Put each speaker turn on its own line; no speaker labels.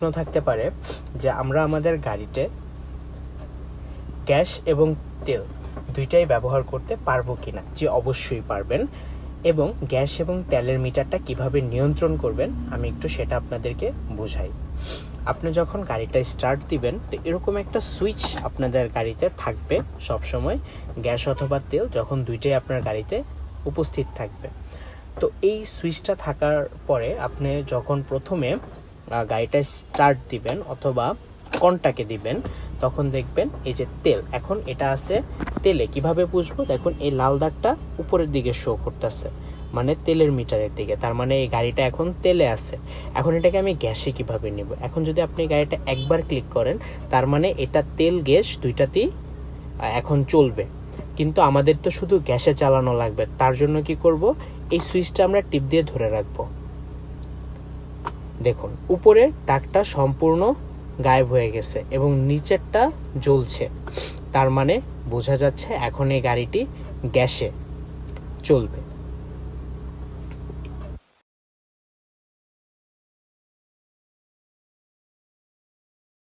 প্রশ্ন থাকতে পারে যে আমরা আমাদের গাড়িতে গ্যাস এবং তেল দুইটাই ব্যবহার করতে পারব কিনা, যে অবশ্যই পারবেন। এবং গ্যাস এবং তেলের মিটারটা কীভাবে নিয়ন্ত্রণ করবেন, আমি একটু সেটা আপনাদেরকে বোঝাই। আপনি যখন গাড়িটা স্টার্ট দিবেন, তো এরকম একটা সুইচ আপনাদের গাড়িতে থাকবে সব সময় গ্যাস অথবা তেল যখন দুইটাই আপনার গাড়িতে উপস্থিত থাকবে। তো এই সুইচটা থাকার পরে আপনি যখন প্রথমে গাড়িটা স্টার্ট দিবেন অথবা কনটাকে দিবেন, তখন দেখবেন এই যে তেল, এখন এটা আছে তেলে কীভাবে বুঝব দেখুন, এই লাল দাগটা উপরের দিকে শো করতেছে মানে তেলের মিটারের দিকে, তার মানে এই গাড়িটা এখন তেলে আছে। এখন এটাকে আমি গ্যাসে কীভাবে নেব? এখন যদি আপনি গাড়িটা একবার ক্লিক করেন, তার মানে এটা তেল গ্যাস দুইটাতেই এখন চলবে। কিন্তু আমাদের তো শুধু গ্যাসে চালানো লাগবে, তার জন্য কি করব? এই সুইচটা আমরা টিপ দিয়ে ধরে রাখব। দেখুন উপরের তাকটা সম্পূর্ণ গায়েব হয়ে গেছে এবং নিচেরটা জ্বলছে। তার মানে বোঝা যাচ্ছে এখন এই গাড়িটি গ্যাসে চলবে।